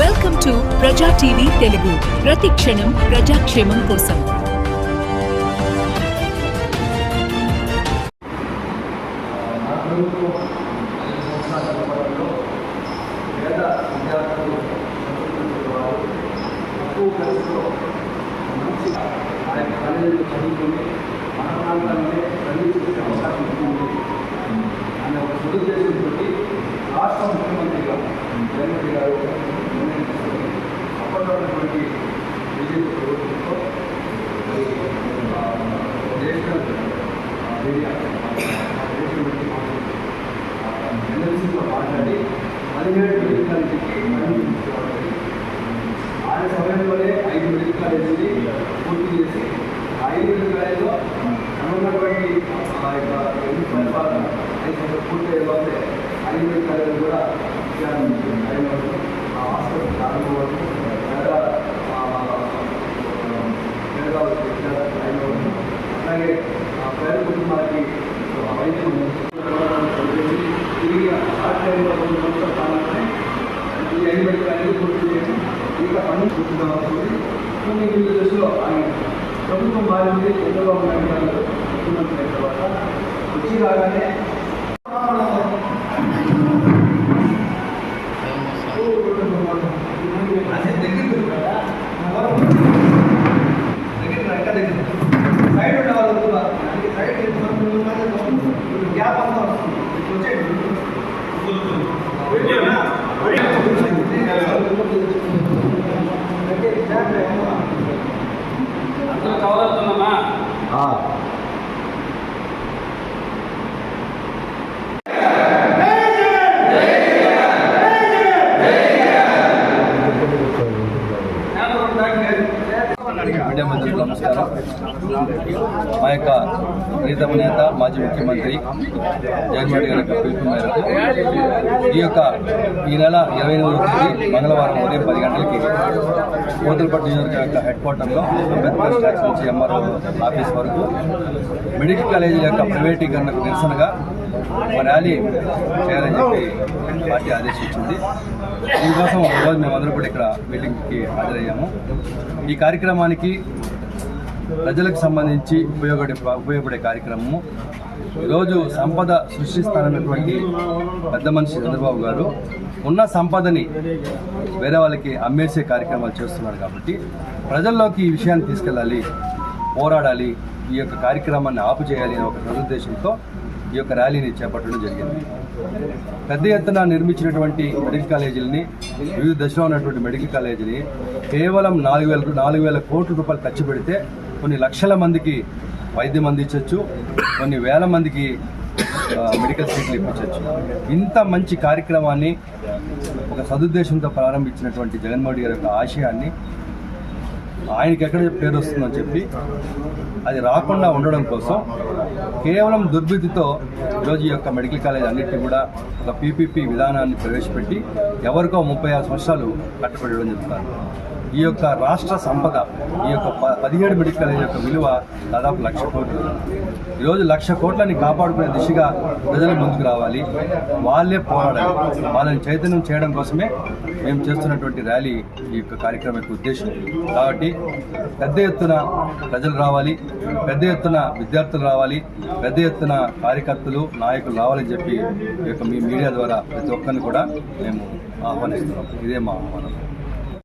Welcome to Praja TV Telugu. ప్రతి క్షణం ప్రజాక్షేమం కోసం. నా ప్రభుత్వం చదువుకుని మన కాలంలో పేద విద్యార్థులు చదువుకునే వారు తక్కువ ఖర్చులో మంచి ఆ యొక్క కాలేజీలో చదువుకుని మన ప్రాంతాలనే చదివించే అవకాశం ఉంటుంది అనే ఒక సదుద్దేశంతో రాష్ట్ర ముఖ్యమంత్రిగా జగన్మోహన్ గారు నిర్ణయం తీసుకొని అప్పట్లో ఉన్నటువంటి బీజేపీ ప్రభుత్వంతో మరి, ఆ, నేషనల్ ఆ, మీడియా ఎన్ఎల్సీతో మాట్లాడి పదిహేడు మెడికల్ కాలేజీకి అనుమతించబడింది ఆయన సమయంలోనే ఐదు మెడికల్ కాలేజీని పూర్తి చేసి ఐదు మెడికల్ కాలేజీలో ఉన్నటువంటి ఆ యొక్క ఎన్నికల ఐదు పూర్తి అయ్యేలోపే ఐదు మెడికల్ కాలేజీలు కూడా విద్యార్థులు ఆ హాస్పిటల్ ప్రారంభమవుతూ పేద ఆ, పేదవాళ్ళు విద్యార్థులు అయినప్పుడు అలాగే ఆ పేద కుటుంబానికి వైద్యం తిరిగి ఆ టైంలో కొన్ని సంవత్సరాల కాలంలోనే ఈ ఐదు మెడికల్ కాలేజీ పూర్తి చేసి ఇంకా ఉంటుంది కొన్ని విలేజెస్లో ఆయన ప్రభుత్వం మారింది చంద్రబాబు నాయుడు గారు ముఖ్యమంత్రి అయిన తర్వాత. వచ్చి రాగానే మీడియా మంత్రులకు నమస్కారం. మా యొక్క ప్రీతమ నేత మాజీ ముఖ్యమంత్రి జగన్మోహన్ గారి యొక్క పిలుపు మేరకు ఈ యొక్క ఈ నెల ఇరవై ఎనిమిదవ తేదీ మంగళవారం ఉదయం పది గంటలకి కోతులపట్టు నియోజకవర్గం యొక్క హెడ్ క్వార్టర్లో అంబేద్కర్ స్టాక్స్ నుంచి ఎంఆర్ఓ ఆఫీస్ వరకు మెడికల్ కాలేజీ యొక్క ప్రైవేటీకరణకు నిరసనగా ఒక ర్యాలీ చేయాలని చెప్పి పార్టీ ఆదేశించింది. దీనికోసం ఈరోజు మేమందరం కూడా ఇక్కడ మీటింగ్కి హాజరయ్యాము. ఈ కార్యక్రమానికి ప్రజలకు సంబంధించి ఉపయోగపడే ఉపయోగపడే కార్యక్రమము. ఈరోజు సంపద సృష్టిస్తానన్నటువంటి పెద్ద మనిషి చంద్రబాబు గారు ఉన్న సంపదని వేరే వాళ్ళకి అమ్మేసే కార్యక్రమాలు చేస్తున్నారు కాబట్టి ప్రజల్లోకి ఈ విషయాన్ని తీసుకెళ్ళాలి పోరాడాలి ఈ యొక్క కార్యక్రమాన్ని ఆపు చేయాలి అనే ఒక సదుద్దేశంతో ఈ యొక్క ర్యాలీని చేపట్టడం జరిగింది. పెద్ద ఎత్తున నిర్మించినటువంటి మెడికల్ కాలేజీలని వివిధ దశలో ఉన్నటువంటి మెడికల్ కాలేజీని కేవలం నాలుగు వేల నాలుగు వేల కోట్ల రూపాయలు ఖర్చు పెడితే కొన్ని లక్షల మందికి వైద్యం అందించవచ్చు కొన్ని వేల మందికి మెడికల్ సీట్లు ఇప్పించవచ్చు ఇంత మంచి కార్యక్రమాన్ని ఒక సదుద్దేశంతో ప్రారంభించినటువంటి జగన్మోహన్ గారి యొక్క ఆశయాన్ని ఆయనకి ఎక్కడ పేరు వస్తుందని చెప్పి అది రాకుండా ఉండడం కోసం కేవలం దుర్బుద్ధితో ఈరోజు ఈ యొక్క మెడికల్ కాలేజ్ అన్నింటినీ కూడా ఒక పీపీపీ విధానాన్ని ప్రవేశపెట్టి ఎవరికో ముప్పై ఆరు సంవత్సరాలు కట్టబెట్టడం చెప్తారు ఈ యొక్క రాష్ట్ర సంపద ఈ యొక్క ప పదిహేడు మెడికల్ కాలేజ్ యొక్క విలువ దాదాపు లక్ష కోట్లు. ఈరోజు లక్ష కోట్లని కాపాడుకునే దిశగా ప్రజలు ముందుకు రావాలి. వాళ్ళే పోరాడాలి. వాళ్ళని చైతన్యం చేయడం కోసమే మేము చేస్తున్నటువంటి ర్యాలీ ఈ యొక్క కార్యక్రమం యొక్క ఉద్దేశం. కాబట్టి పెద్ద ఎత్తున ప్రజలు రావాలి. పెద్ద ఎత్తున విద్యార్థులు రావాలి. పెద్ద ఎత్తున కార్యకర్తలు నాయకులు రావాలని చెప్పి ఈ మీ మీడియా ద్వారా ప్రతి ఒక్కరిని కూడా మేము ఆహ్వానిస్తున్నాం. ఇదే మా ఆహ్వానం.